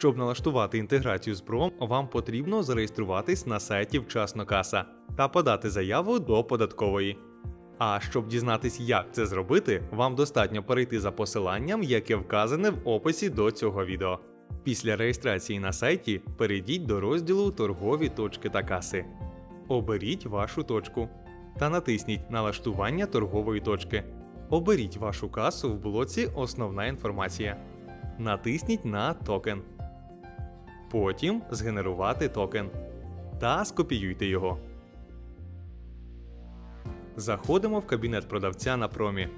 Щоб налаштувати інтеграцію з ПРОМ, вам потрібно зареєструватись на сайті Вчасно Каса та подати заяву до податкової. А щоб дізнатись, як це зробити, вам достатньо перейти за посиланням, яке вказане в описі до цього відео. Після реєстрації на сайті перейдіть до розділу Торгові точки та каси. Оберіть вашу точку та натисніть Налаштування торгової точки. Оберіть вашу касу в блоці Основна інформація. Натисніть на токен. Потім згенерувати токен та скопіюйте його. Заходимо в кабінет продавця на промі.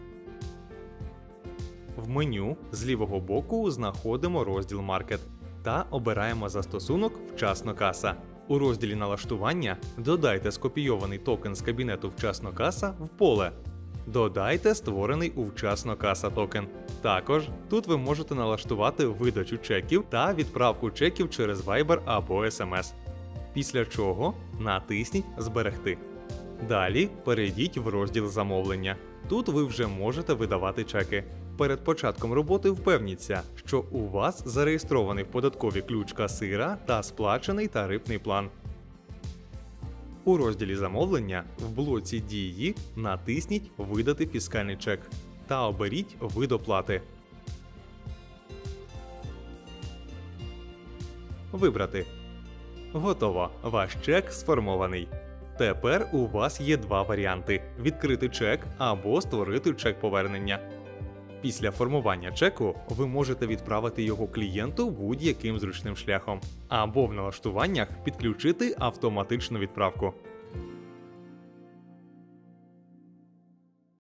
В меню з лівого боку знаходимо розділ Маркет та обираємо застосунок Вчасно каса. У розділі налаштування додайте скопійований токен з кабінету Вчасно каса в поле. Додайте створений у Вчасно каса токен. Також тут ви можете налаштувати видачу чеків та відправку чеків через Viber або SMS. Після чого натисніть Зберегти. Далі перейдіть в розділ замовлення. Тут ви вже можете видавати чеки. Перед початком роботи впевніться, що у вас зареєстрований в податковій ключ касира та сплачений тарифний план. У розділі замовлення в блоці дії натисніть Видати фіскальний чек та оберіть вид оплати. Вибрати. Готово. Ваш чек сформований. Тепер у вас є два варіанти: відкрити чек або створити чек повернення. Після формування чеку ви можете відправити його клієнту будь-яким зручним шляхом, або в налаштуваннях підключити автоматичну відправку.